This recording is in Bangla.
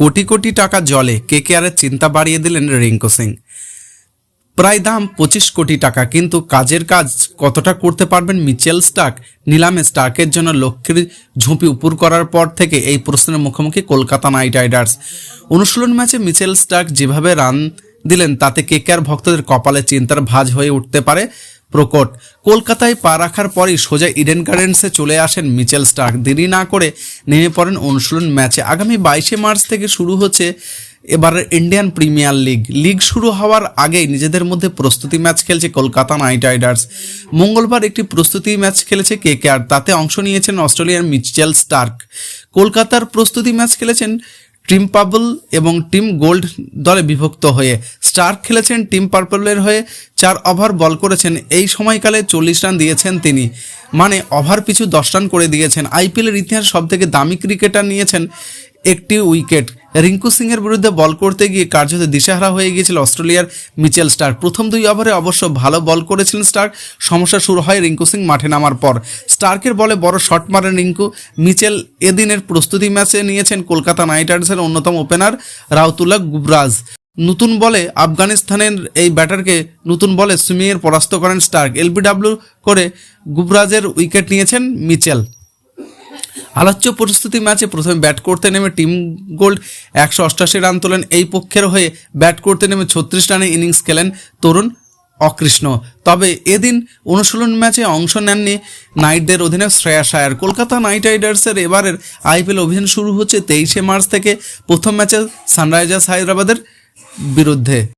কোটি কোটি টাকা জলে কেকেআরের চিন্তা বাড়িয়ে দিলেন রিঙ্কু সিং। প্রায় দাম পঁচিশ কোটি টাকা, কিন্তু কাজের কাজ কতটা করতে পারবেন মিচেল স্টার্ক? নিলামে স্টার্কের জন্য লক্ষ্যের ঝুঁপি উপর করার পর থেকে এই প্রশ্নের মুখোমুখি কলকাতা নাইট রাইডার্স। অনুশীলন ম্যাচে মিচেল স্টার্ক যেভাবে রান দিলেন, তাতে কেকেআর ভক্তদের কপালে চিন্তার ভাঁজ হয়ে উঠতে পারে। প্রকট। কলকাতায় পা রাখার পরই সোজা ইডেন গার্ডেন্সে চলে আসেন মিচেল স্টার্ক। দেরি না করে নেমে পড়েন অনুশীলন ম্যাচে। আগামী বাইশে মার্চ থেকে শুরু হচ্ছে এবারের ইন্ডিয়ান প্রিমিয়ার লিগ। লিগ শুরু হওয়ার আগেই নিজেদের মধ্যে প্রস্তুতি ম্যাচ খেলছে কলকাতা নাইট রাইডার্স। মঙ্গলবার একটি প্রস্তুতি ম্যাচ খেলেছে কেকেআর তাতে অংশ নিয়েছেন অস্ট্রেলিয়ার মিচেল স্টার্ক। কলকাতার প্রস্তুতি ম্যাচ খেলেছেন টিম পাবল এবং টিম গোল্ড দলে বিভক্ত হয়ে স্টার খেলেছেন টিম পার্পলের হয়ে, চার ওভার বল করেছেন। এই সময়কালে চল্লিশ রান দিয়েছেন তিনি। মানে ওভার পিছু দশ রান করে দিয়েছেন। আইপিএলের ইতিহাস সবথেকে দামি ক্রিকেটার নিয়েছেন একটি উইকেট। রিঙ্কু সিংয়ের বিরুদ্ধে বল করতে গিয়ে কার্যত দিশাহারা হয়ে গিয়েছিল অস্ট্রেলিয়ার মিচেল স্টার্ক। প্রথম দুই ওভারে অবশ্য ভালো বল করেছিলেন স্টার্ক। সমস্যা শুরু হয় রিঙ্কু সিং মাঠে নামার পর। স্টার্কের বলে বড় শট মারেন রিঙ্কু। মিচেল এদিনের প্রস্তুতি ম্যাচে নিয়েছেন কলকাতা নাইট রাইডার্সের অন্যতম ওপেনার রাউতুল্লাহ গুবরাজ। নতুন বলে আফগানিস্তানের এই ব্যাটারকে নতুন বলে সুমিয়ের পরাস্ত করেন স্টার্ক। এলবিডাব্লিউ করে গুবরাজের উইকেট নিয়েছেন মিচেল। আলোচ্য প্রস্তুতি ম্যাচে প্রথমে ব্যাট করতে নেমে টিম গোল্ড একশো অষ্টাশি রান তোলেন এই পক্ষের হয়ে ব্যাট করতে নেমে ছত্রিশ রানে ইনিংস খেলেন তরুণ অকৃষ্ণ। তবে এদিন অনুশীলন ম্যাচে অংশ নেননি নাইটদের অধীনে শ্রেয়া শায়ার কলকাতা নাইট রাইডার্সের এবারের আইপিএল অভিযান শুরু হচ্ছে তেইশে মার্চ থেকে প্রথম ম্যাচে সানরাইজার্স হায়দ্রাবাদের বিরুদ্ধে।